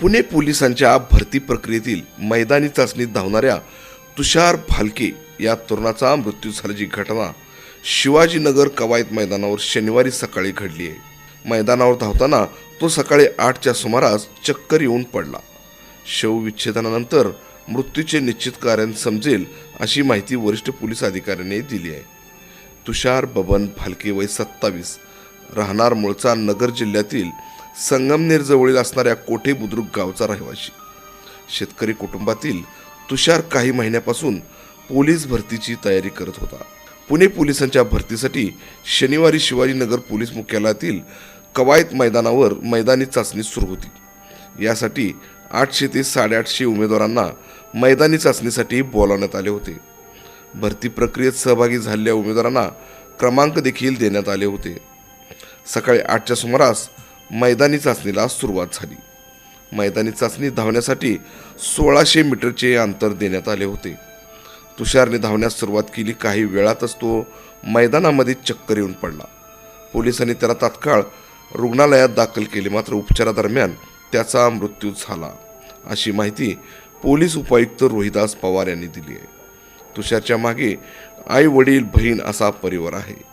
पुणे पोलिसांच्या भरती प्रक्रियेतील मैदानी चाचणीत धावणाऱ्या तुषार भालके या तरुणाचा मृत्यू झाल्याची घटना शिवाजीनगर कवायत मैदानावर शनिवारी सकाळी घडली आहे. मैदानावर धावताना तो सकाळी आठच्या सुमारास चक्कर येऊन पडला. शवविच्छेदनानंतर मृत्यूचे निश्चित कारण समजेल अशी माहिती वरिष्ठ पोलीस अधिकाऱ्यांनी दिली आहे. तुषार बबन भालके वय सत्तावीस राहणार मूळचा नगर जिल्ह्यातील संगमनेर जवळील असणाऱ्या कोठे बुद्रुक गावचा रहिवासी शेतकरी कुटुंबातील तुषार काही महिन्यापासून पोलीस भरतीची तयारी करत होता. पुणे पोलिसांच्या भरतीसाठी शनिवारी शिवाजीनगर पोलीस मुख्यालयातील कवायत मैदानावर मैदानी चाचणी सुरू होती. यासाठी आठशे ते साडेआठशे उमेदवारांना मैदानी चाचणीसाठी बोलावण्यात आले होते. भरती प्रक्रियेत सहभागी झालेल्या उमेदवारांना क्रमांक देखील देण्यात आले होते. सकाळी आठच्या सुमारास मैदानी चाचणीला सुरुवात झाली. मैदानी चाचणी धावण्यासाठी सोळाशे मीटरचे अंतर देण्यात आले होते. तुषारने धावण्यास सुरुवात केली काही वेळातच तो मैदानामध्ये चक्कर येऊन पडला. पोलिसांनी त्याला तात्काळ रुग्णालयात दाखल केले मात्र उपचारादरम्यान त्याचा मृत्यू झाला. अशी माहिती पोलीस उपायुक्त रोहिदास पवार यांनी दिली आहे. तुषारच्या मागे आई वडील बहीण असा परिवार आहे.